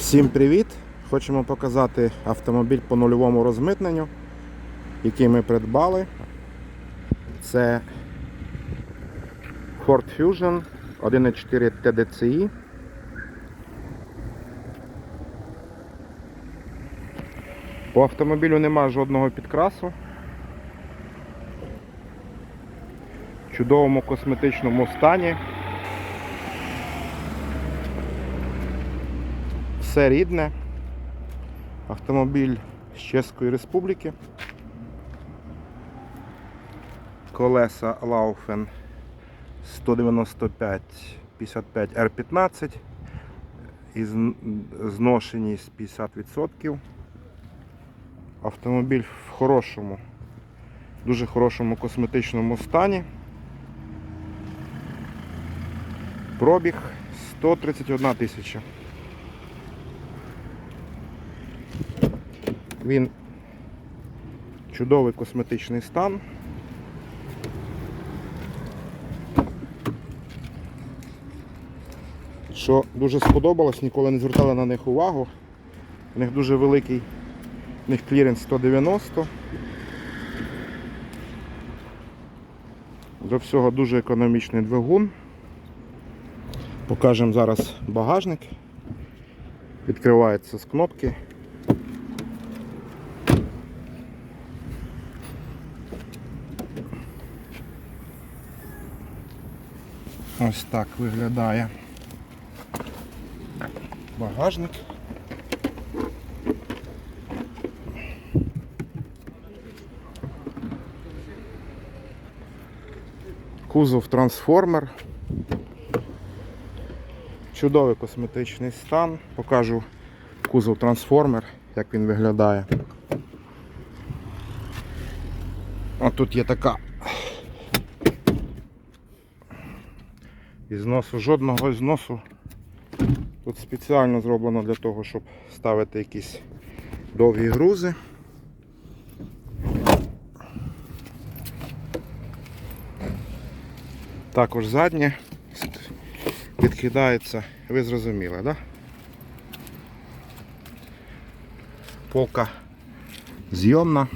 Всім привіт! Хочемо показати автомобіль по нульовому розмитненню, який ми придбали. Це Ford Fusion 1.4 TDCi. По автомобілю немає жодного підкрасу. В чудовому косметичному стані. Все рідне. Автомобіль з Чеської Республіки. Колеса Laufen 195 55 R15 і зн- зношеність 50%. Автомобіль в хорошому, дуже хорошому косметичному стані. Пробіг 131 тисяча. Він чудовий косметичний стан. Що дуже сподобалось, ніколи не звертали на них увагу. У них дуже великий у них кліренс 190. До всього дуже економічний двигун. Покажемо зараз багажник. Відкривається з кнопки. Ось так виглядає багажник. Кузов трансформер. Чудовий косметичний стан. Покажу кузов трансформер, як він виглядає. А тут є така. І зносу жодного зносу. Тут спеціально зроблено для того, щоб ставити якісь довгі грузи. Також заднє відкидається, ви зрозуміли, так? Да? Полка зйомна.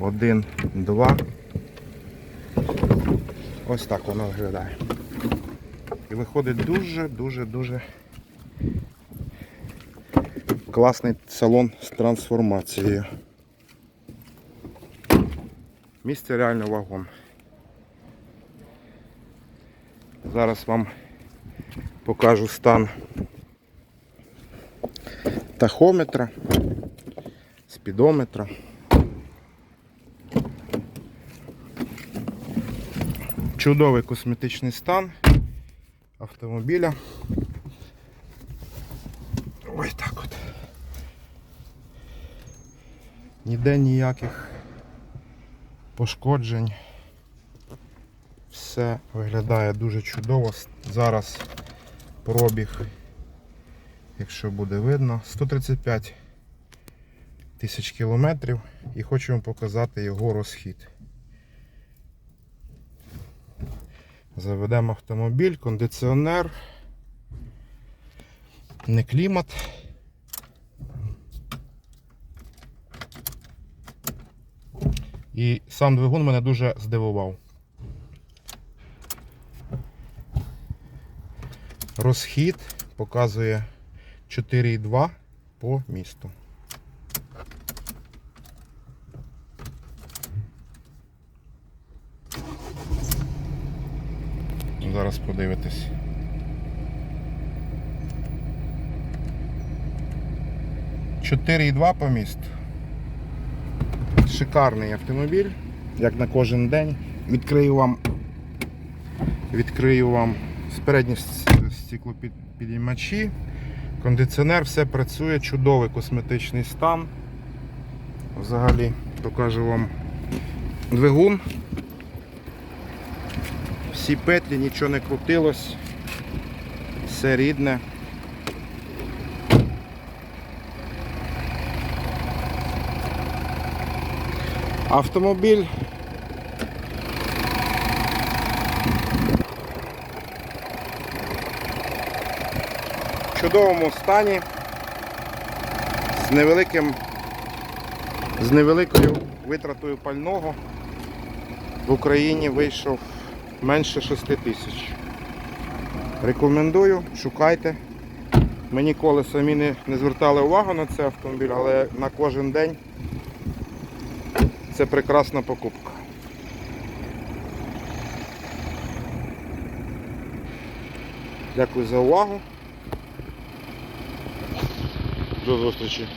Один, два. Ось так воно виглядає. І виходить дуже-дуже-дуже класний салон з трансформацією. Місце реально вагон. Зараз вам покажу стан тахометра, спідометра. Чудовий косметичний стан автомобіля. Ось так от. Ніде ніяких пошкоджень. Все виглядає дуже чудово. Зараз пробіг, якщо буде видно, 135 тисяч кілометрів і хочу вам показати його розхід. Заведемо автомобіль, кондиціонер, не клімат. І сам двигун мене дуже здивував. Розхід показує 4,2 по місту. Зараз подивитись. Чотири і два по місту. Шикарний автомобіль, як на кожен день. Відкрию вам відкрию вам спередні стеклопідіймачі. Кондиціонер, все працює, чудовий косметичний стан. Взагалі покажу вам двигун. Всі петлі, нічого не крутилось. Все рідне. Автомобіль в чудовому стані, з невеликим, з невеликою витратою пального в Україні вийшов менше 6 тисяч. Рекомендую, шукайте. Ми ніколи самі не, не звертали увагу на цей автомобіль, але на кожен день це прекрасна покупка. Дякую за увагу. До зустрічі.